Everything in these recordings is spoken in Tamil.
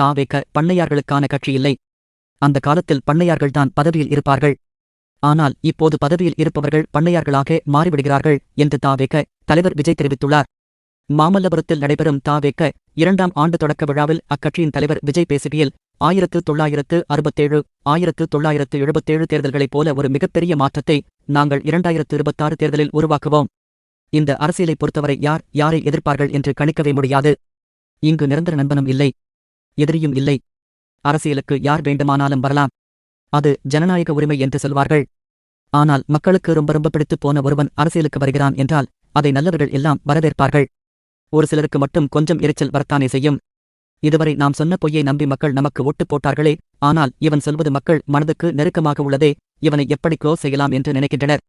தாவேக பண்ணையார்களுக்கான கட்சி இல்லை அந்த காலத்தில் பண்ணையார்கள்தான் பதவியில் இருப்பார்கள். ஆனால் இப்போது பதவியில் இருப்பவர்கள் பண்ணையார்களாக மாறிவிடுகிறார்கள் என்று தாவேக தலைவர் விஜய் தெரிவித்துள்ளார். மாமல்லபுரத்தில் நடைபெறும் தாவேக இரண்டாம் ஆண்டு தொடக்க விழாவில் அக்கட்சியின் தலைவர் விஜய் பேசுகையில் ஆயிரத்து தொள்ளாயிரத்து அறுபத்தேழு ஆயிரத்து தொள்ளாயிரத்து எழுபத்தேழு தேர்தல்களைப் போல ஒரு மிகப்பெரிய மாற்றத்தை நாங்கள் இரண்டாயிரத்து இருபத்தாறு தேர்தலில் உருவாக்குவோம். இந்த அரசியலை பொறுத்தவரை யார் யாரை எதிர்ப்பார்கள் என்று கணிக்கவே முடியாது. இங்கு நிரந்தர நண்பனும் இல்லை. எதிரியும் இல்லை. அரசியலுக்கு யார் வேண்டுமானாலும் வரலாம். அது ஜனநாயக உரிமை என்று சொல்வார்கள். ஆனால் மக்களுக்கு ரொம்ப ரொம்ப பிடித்துப் போன ஒருவன் அரசியலுக்கு வருகிறான் என்றால் அதை நல்லவர்கள் எல்லாம் வரவேற்பார்கள். ஒரு சிலருக்கு மட்டும் கொஞ்சம் எரிச்சல் வரத்தானே செய்யும். இதுவரை நாம் சொன்ன பொய்யை நம்பி மக்கள் நமக்கு ஒட்டுப் போட்டார்களே ஆனால் இவன் சொல்வது மக்கள் மனதுக்கு நெருக்கமாக உள்ளதே இவனை எப்படி க்ளோஸ் செய்யலாம் என்று நினைக்கின்றனர்.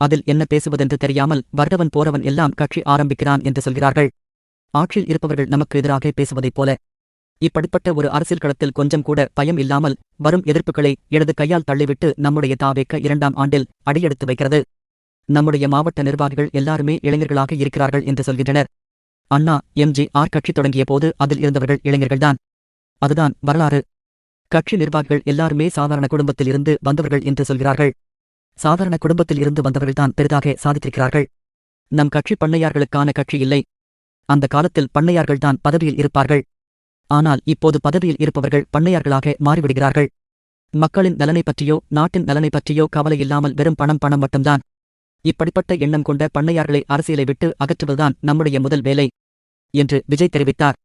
அதில் என்ன பேசுவதென்று தெரியாமல் வர்றவன் போறவன் எல்லாம் கட்சி ஆரம்பிக்கிறான் என்று சொல்கிறார்கள். ஆட்சியில் இருப்பவர்கள் நமக்கு எதிராக பேசுவதைப் போல. இப்படிப்பட்ட ஒரு அரசியல் களத்தில் கொஞ்சம் கூட பயம் இல்லாமல் வரும் எதிர்ப்புகளை இடது கையால் தள்ளிவிட்டு நம்முடைய தாவேக்க இரண்டாம் ஆண்டில் அடியெடுத்து வைக்கிறது. நம்முடைய மாவட்ட நிர்வாகிகள் எல்லாருமே இளைஞர்களாக இருக்கிறார்கள் என்று சொல்கின்றனர். அண்ணா எம்ஜி ஆர். கட்சி தொடங்கிய போது அதில் இருந்தவர்கள் இளைஞர்கள்தான். அதுதான் வரலாறு. கட்சி நிர்வாகிகள் எல்லாருமே சாதாரண குடும்பத்தில் இருந்து வந்தவர்கள் என்று சொல்கிறார்கள். சாதாரண குடும்பத்தில் இருந்து வந்தவர்கள்தான் பெரிதாக சாதித்திருக்கிறார்கள். நம் கட்சி பண்ணையார்களுக்கான கட்சி இல்லை. அந்த காலத்தில் பண்ணையார்கள்தான் பதவியில் இருப்பார்கள். ஆனால் இப்போது பதவியில் இருப்பவர்கள் பண்ணையார்களாக மாறிவிடுகிறார்கள். மக்களின் நலனை பற்றியோ நாட்டின் நலனை பற்றியோ கவலை இல்லாமல் வெறும் பணம் பணம் மட்டும்தான். இப்படிப்பட்ட எண்ணம் கொண்ட பண்ணையார்களை அரசியலை விட்டு அகற்றுவதுதான் நம்முடைய முதல் வேலை என்று விஜய் தெரிவித்தார்.